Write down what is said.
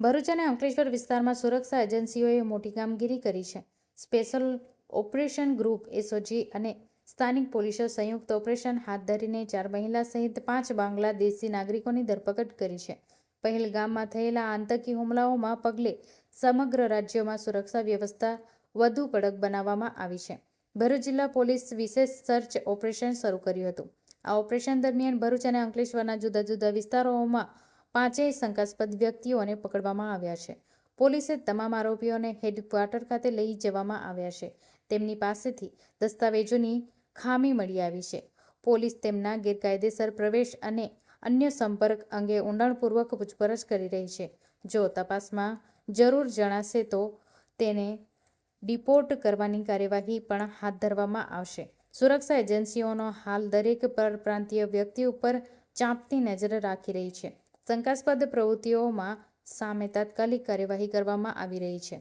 ભરૂચ અને અંકલેશ્વર વિસ્તારમાં સુરક્ષા એજન્સીઓએ મોટી કામગીરી કરી છે. સ્પેશિયલ ઓપરેશન ગ્રુપ, એસઓજી અને સ્થાનિક પોલીસે સંયુક્ત ઓપરેશન હાથ ધરીને ચાર મહિલા સહિત પાંચ બાંગ્લાદેશી નાગરિકોની ધરપકડ કરી છે. પહેલગામમાં થયેલા આતંકી હુમલાઓમાં પગલે સમગ્ર રાજ્યમાં સુરક્ષા વ્યવસ્થા વધુ કડક બનાવવામાં આવી છે. ભરૂચ જિલ્લા પોલીસ વિશેષ સર્ચ ઓપરેશન શરૂ કર્યું હતું. આ ઓપરેશન દરમિયાન ભરૂચ અને અંકલેશ્વરના જુદા જુદા વિસ્તારોમાં પાંચેય શંકાસ્પદ વ્યક્તિઓને પકડવામાં આવ્યા છે. પોલીસે તમામ આરોપીઓને હેડક્વાર્ટર ખાતે લઈ જવામાં આવ્યા છે. તેમની પાસેથી દસ્તાવેજોની ખામી મળી આવી છે. પોલીસ તેમના ગેરકાયદેસર પ્રવેશ અને અન્ય સંપર્ક અંગે ઊંડાણપૂર્વક પૂછપરછ કરી રહી છે. જો તપાસમાં જરૂર જણાશે તો તેને ડિપોર્ટ કરવાની કાર્યવાહી પણ હાથ ધરવામાં આવશે. સુરક્ષા એજન્સીઓનો હાલ દરેક પરપ્રાંતીય વ્યક્તિ ઉપર ચાંપતી નજર રાખી રહી છે. શંકાસ્પદ પ્રવૃત્તિઓમાં સામે તાત્કાલિક કાર્યવાહી કરવામાં આવી રહી છે.